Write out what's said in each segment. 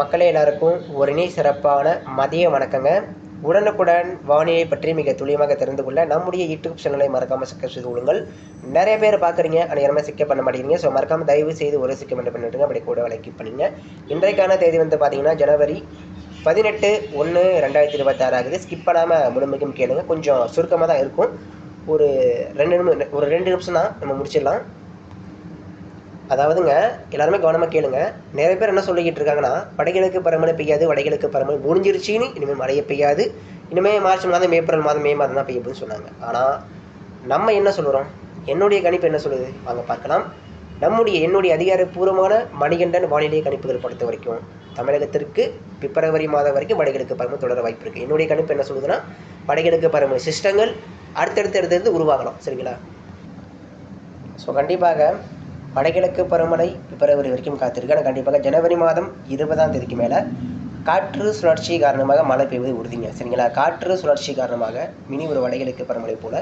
மக்களே எல்லாருக்கும் ஒரு இணை சிறப்பான மதிய வணக்கங்க. உடனுக்குடன் வானிலை பற்றி மிக துல்லியமாக தெரிந்து கொள்ள நம்முடைய யூடியூப் சேனலை மறக்காமல் சிக்க செய்து கொள்ளுங்கள். நிறைய பேர் பார்க்குறீங்க ஆனால் யாருமே சிக்க பண்ண மாட்டேங்கிறீங்க. ஸோ மறக்காமல் தயவு செய்து ஒரு சிக்க மட்டும் பண்ணிட்டுங்க. அப்படி கூட விலைக்கு பண்ணுங்க இன்றைக்கான தேதி வந்து பார்த்தீங்கன்னா ஜனவரி பதினெட்டு ஒன்று ரெண்டாயிரத்தி இருபத்தாறு ஆகுது. ஸ்கிப் பண்ணாமல் முழுமைக்கும் கேளுங்க. கொஞ்சம் சுருக்கமாக தான் இருக்கும். ஒரு ரெண்டு நிமிஷம் ஒரு ரெண்டு நிமிஷம் தான் நம்ம முடிச்சிடலாம். அதாவதுங்க எல்லாருமே கவனமாக கேளுங்க. நிறைய பேர் என்ன சொல்லிக்கிட்டு இருக்காங்கன்னா வடகிழக்கு பருவமழை பெய்யாது வடகிழக்கு பருவமழை முடிஞ்சிருச்சின்னு இனிமேல் மழையே பெய்யாது. இனிமேல் மார்ச் மாதம் ஏப்ரல் மாதம் மே மாதம் தான் பெய்யுதுன்னு சொன்னாங்க. ஆனால் நம்ம என்ன சொல்கிறோம் என்னுடைய கணிப்பு என்ன சொல்லுது? வாங்க பார்க்கலாம். நம்முடைய என்னுடைய அதிகாரப்பூர்வமான மணிகண்டன் வானிலை கணிப்புகள் பொறுத்த வரைக்கும் தமிழகத்திற்கு பிப்ரவரி மாதம் வரைக்கும் வடகிழக்கு பரம தொடர வாய்ப்பு இருக்குது என்னுடைய கணிப்பு என்ன சொல்லுதுன்னா வடகிழக்கு பருவமழை சிஸ்டங்கள் அடுத்தடுத்து அடுத்தடுத்து உருவாகலாம். சரிங்களா? ஸோ கண்டிப்பாக வடகிழக்கு பருவமழை பிப்ரவரி வரைக்கும் காத்திருக்கு. ஆனால் கண்டிப்பாக ஜனவரி மாதம் இருபதாம் தேதிக்கு மேலே காற்று சுழற்சி காரணமாக மழை பெய்வது உறுதிங்க. சரிங்களா? காற்று சுழற்சி காரணமாக மினி ஒரு வடகிழக்கு பருவமழை போல்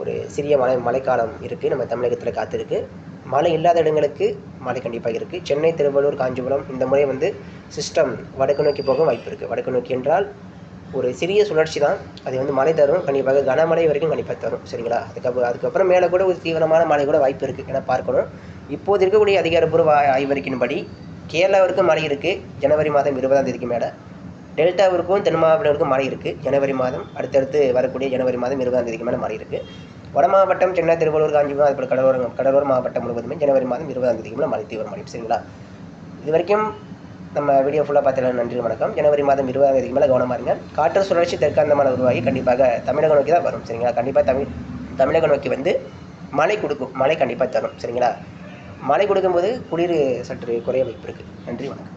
ஒரு சிறிய மழை மழைக்காலம் இருக்குது நம்ம தமிழகத்தில் காத்திருக்கு. மழை இல்லாத இடங்களுக்கு மழை கண்டிப்பாக இருக்குது சென்னை திருவள்ளூர் காஞ்சிபுரம் இந்த முறை வந்து சிஸ்டம் வடக்கு நோக்கி போக வாய்ப்பு இருக்குது வடக்கு நோக்கி என்றால் ஒரு சிறிய சுழற்சி தான் அது வந்து மழை தரும் கண்டிப்பாக கனமழை வரைக்கும் கண்டிப்பாக தரும் சரிங்களா? அதுக்கப்புறம் அதுக்கப்புறம் மேலே கூட ஒரு தீவிரமான மழை கூட வாய்ப்பு இருக்குது என பார்க்கணும். இப்போது இருக்கக்கூடிய அதிகாரப்பூர்வ ஆய்வறிக்கையின்படி கேரளாவிற்கும் மழை இருக்குது ஜனவரி மாதம் இருபதாம் தேதிக்கு மேலே. டெல்டாவிற்கும் தென் மாவட்டங்களுக்கும் மழை இருக்குது ஜனவரி மாதம் அடுத்தடுத்து வரக்கூடிய ஜனவரி மாதம் இருபதாம் தேதிக்கு மேலே மழை இருக்குது வட மாவட்டம் சென்னை திருவள்ளூர் காஞ்சிபுரம் அதுபோல் கடலோரம் கடலோர மாவட்டம் முழுவதுமே ஜனவரி மாதம் இருபதாம் தேதிக்கு மேலே மழை தீவிரமடையும் சரிங்களா? இது வரைக்கும் நம்ம வீடியோ ஃபுல்லாக பார்த்ததுல நன்றி வணக்கம். ஜனவரி மாதம் இருபதாம் தேதிக்கு மேலே கவனமாக இருங்க. காற்று சுழற்சி தெற்காந்தமான உருவாகி கண்டிப்பாக தமிழகம் நோக்கி தான் வரும். சரிங்களா? கண்டிப்பாக தமிழ் தமிழகம் நோக்கி வந்து மழை கொடுக்கும். மழை கண்டிப்பாக தரும். சரிங்களா? மழை கொடுக்கும்போது குளிர் சற்று குறைய வாய்ப்பு இருக்குது நன்றி வணக்கம்.